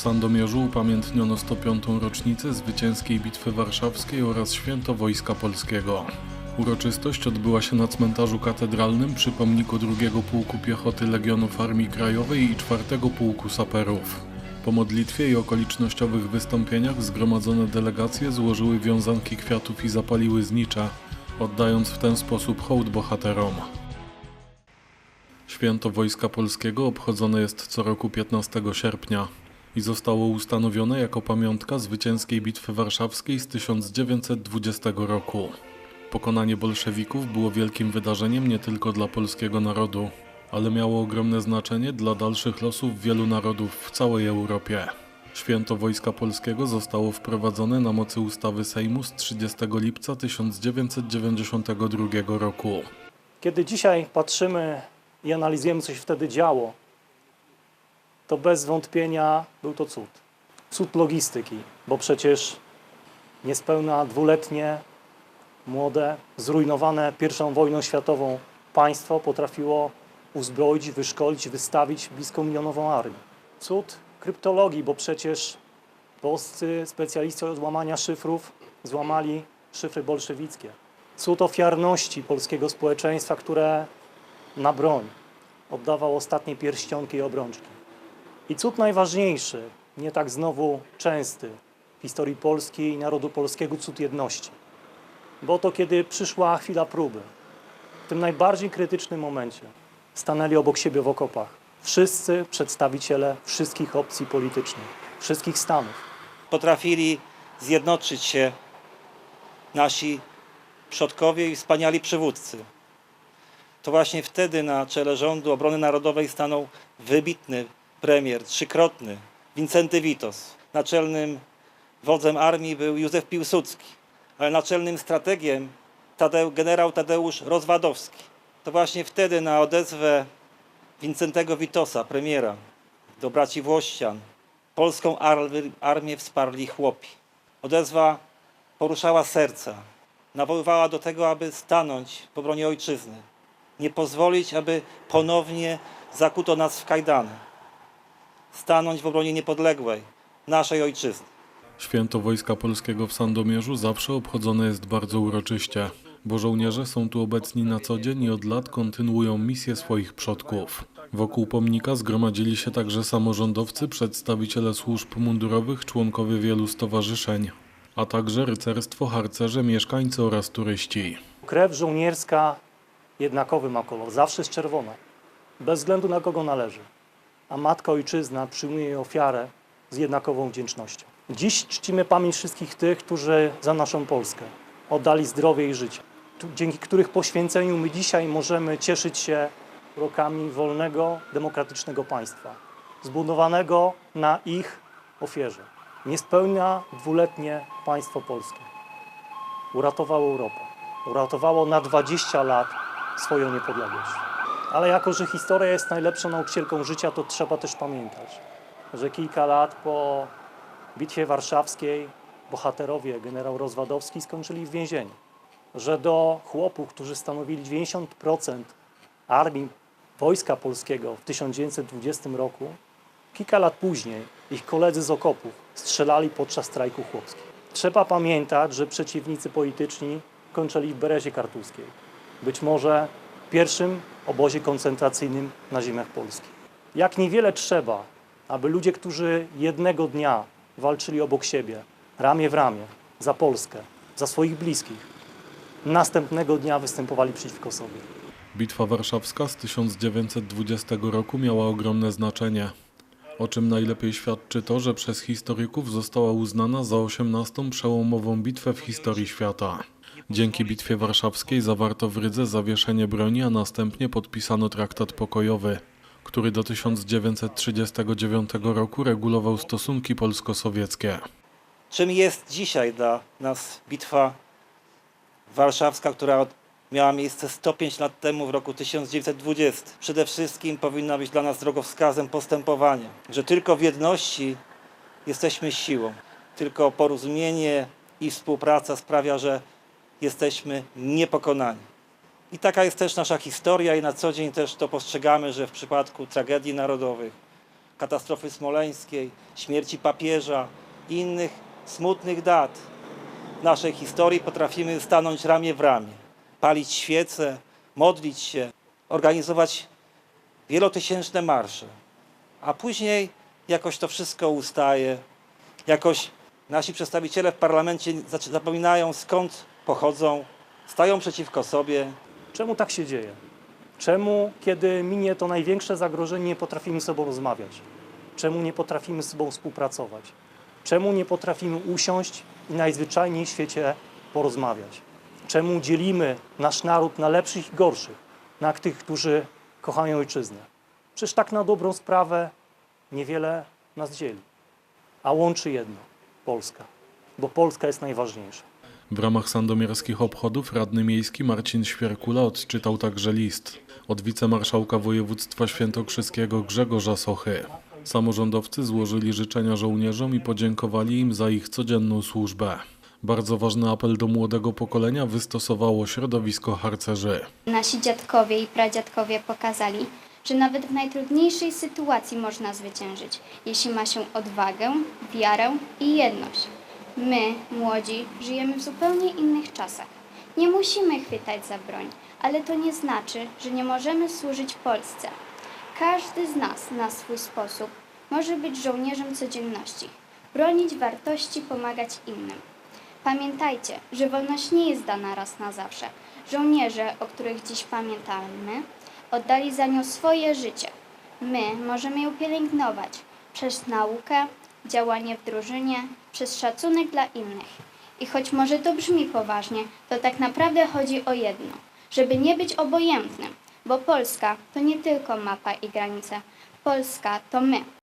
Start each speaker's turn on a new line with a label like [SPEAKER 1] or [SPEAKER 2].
[SPEAKER 1] Sandomierzu upamiętniono 105. rocznicę zwycięskiej Bitwy Warszawskiej oraz Święto Wojska Polskiego. Uroczystość odbyła się na cmentarzu katedralnym przy pomniku II Pułku Piechoty Legionów Armii Krajowej i IV Pułku Saperów. Po modlitwie i okolicznościowych wystąpieniach zgromadzone delegacje złożyły wiązanki kwiatów i zapaliły znicze, oddając w ten sposób hołd bohaterom. Święto Wojska Polskiego obchodzone jest co roku 15 sierpnia i zostało ustanowione jako pamiątka zwycięskiej Bitwy Warszawskiej z 1920 roku. Pokonanie bolszewików było wielkim wydarzeniem nie tylko dla polskiego narodu, ale miało ogromne znaczenie dla dalszych losów wielu narodów w całej Europie. Święto Wojska Polskiego zostało wprowadzone na mocy ustawy Sejmu z 30 lipca 1992 roku.
[SPEAKER 2] Kiedy dzisiaj patrzymy i analizujemy, co się wtedy działo, to bez wątpienia był to cud. Cud logistyki, bo przecież niespełna dwuletnie, młode, zrujnowane I wojną światową państwo potrafiło uzbroić, wyszkolić, wystawić blisko milionową armię. Cud kryptologii, bo przecież polscy specjaliści od łamania szyfrów złamali szyfry bolszewickie. Cud ofiarności polskiego społeczeństwa, które na broń oddawał ostatnie pierścionki i obrączki. I cud najważniejszy, nie tak znowu częsty w historii Polski i narodu polskiego, cud jedności. Bo to kiedy przyszła chwila próby, w tym najbardziej krytycznym momencie, stanęli obok siebie w okopach. Wszyscy przedstawiciele wszystkich opcji politycznych, wszystkich stanów.
[SPEAKER 3] potrafili zjednoczyć się nasi przodkowie i wspaniali przywódcy. To właśnie wtedy na czele rządu obrony narodowej stanął wybitny premier, trzykrotny, Wincenty Witos. Naczelnym wodzem armii był Józef Piłsudski, ale naczelnym strategiem Tadeu, generał Tadeusz Rozwadowski. To właśnie wtedy na odezwę Wincentego Witosa, premiera, do braci Włościan, polską armię, wsparli chłopi. Odezwa poruszała serca, nawoływała do tego, aby stanąć w obronie ojczyzny, nie pozwolić, aby ponownie zakuto nas w kajdany, stanąć w obronie niepodległej, naszej ojczyzny.
[SPEAKER 1] Święto Wojska Polskiego w Sandomierzu zawsze obchodzone jest bardzo uroczyście, bo żołnierze są tu obecni na co dzień i od lat kontynuują misję swoich przodków. Wokół pomnika zgromadzili się także samorządowcy, przedstawiciele służb mundurowych, członkowie wielu stowarzyszeń, a także rycerstwo, harcerze, mieszkańcy oraz turyści.
[SPEAKER 2] Krew żołnierska jednakowy ma kolor, zawsze jest czerwona, bez względu na kogo należy. A matka ojczyzna przyjmuje ofiarę z jednakową wdzięcznością. Dziś czcimy pamięć wszystkich tych, którzy za naszą Polskę oddali zdrowie i życie, dzięki których poświęceniu my dzisiaj możemy cieszyć się rokami wolnego, demokratycznego państwa, zbudowanego na ich ofierze. Niespełna dwuletnie państwo polskie uratowało Europę. Uratowało na 20 lat swoją niepodległość. Ale jako, że historia jest najlepszą nauczycielką życia, to trzeba też pamiętać, że kilka lat po Bitwie Warszawskiej bohaterowie generał Rozwadowski skończyli w więzieniu. Że do chłopów, którzy stanowili 90% armii Wojska Polskiego w 1920 roku, kilka lat później ich koledzy z okopów strzelali podczas strajku chłopskich. Trzeba pamiętać, że przeciwnicy polityczni kończyli w Berezie Kartuskiej. Być może pierwszym obozie koncentracyjnym na ziemiach polskich. Jak niewiele trzeba, aby ludzie, którzy jednego dnia walczyli obok siebie, ramię w ramię, za Polskę, za swoich bliskich, następnego dnia występowali przeciwko sobie.
[SPEAKER 1] Bitwa Warszawska z 1920 roku miała ogromne znaczenie, o czym najlepiej świadczy to, że przez historyków została uznana za 18. przełomową bitwę w historii świata. Dzięki Bitwie Warszawskiej zawarto w Rydze zawieszenie broni, a następnie podpisano traktat pokojowy, który do 1939 roku regulował stosunki polsko-sowieckie.
[SPEAKER 3] Czym jest dzisiaj dla nas bitwa warszawska, która miała miejsce 105 lat temu w roku 1920? Przede wszystkim powinna być dla nas drogowskazem postępowania, że tylko w jedności jesteśmy siłą, tylko porozumienie i współpraca sprawia, że jesteśmy niepokonani. I taka jest też nasza historia i na co dzień też to postrzegamy, że w przypadku tragedii narodowych, katastrofy smoleńskiej, śmierci papieża i innych smutnych dat naszej historii potrafimy stanąć ramię w ramię, palić świece, modlić się, organizować wielotysięczne marsze. A później jakoś to wszystko ustaje, jakoś nasi przedstawiciele w parlamencie zapominają skąd pochodzą, stają przeciwko sobie,
[SPEAKER 2] Czemu tak się dzieje? Czemu, kiedy minie to największe zagrożenie, nie potrafimy z sobą rozmawiać? Czemu nie potrafimy z sobą współpracować? Czemu nie potrafimy usiąść i najzwyczajniej w świecie porozmawiać? Czemu dzielimy nasz naród na lepszych i gorszych, na tych, którzy kochają ojczyznę? Przecież tak na dobrą sprawę niewiele nas dzieli, a łączy jedno Polska, bo Polska jest najważniejsza.
[SPEAKER 1] W ramach sandomierskich obchodów radny miejski Marcin Świerkula odczytał także list od wicemarszałka województwa świętokrzyskiego Grzegorza Sochy. Samorządowcy złożyli życzenia żołnierzom i podziękowali im za ich codzienną służbę. Bardzo ważny apel do młodego pokolenia wystosowało środowisko harcerzy.
[SPEAKER 4] Nasi dziadkowie i pradziadkowie pokazali, że nawet w najtrudniejszej sytuacji można zwyciężyć, jeśli ma się odwagę, wiarę i jedność. My, młodzi, żyjemy w zupełnie innych czasach. Nie musimy chwytać za broń, ale to nie znaczy, że nie możemy służyć Polsce. Każdy z nas na swój sposób może być żołnierzem codzienności, bronić wartości, pomagać innym. Pamiętajcie, że wolność nie jest dana raz na zawsze. Żołnierze, o których dziś pamiętamy, oddali za nią swoje życie. My możemy ją pielęgnować przez naukę, działanie w drużynie, przez szacunek dla innych. I choć może to brzmi poważnie, to tak naprawdę chodzi o jedno, żeby nie być obojętnym, bo Polska to nie tylko mapa i granice. Polska to my.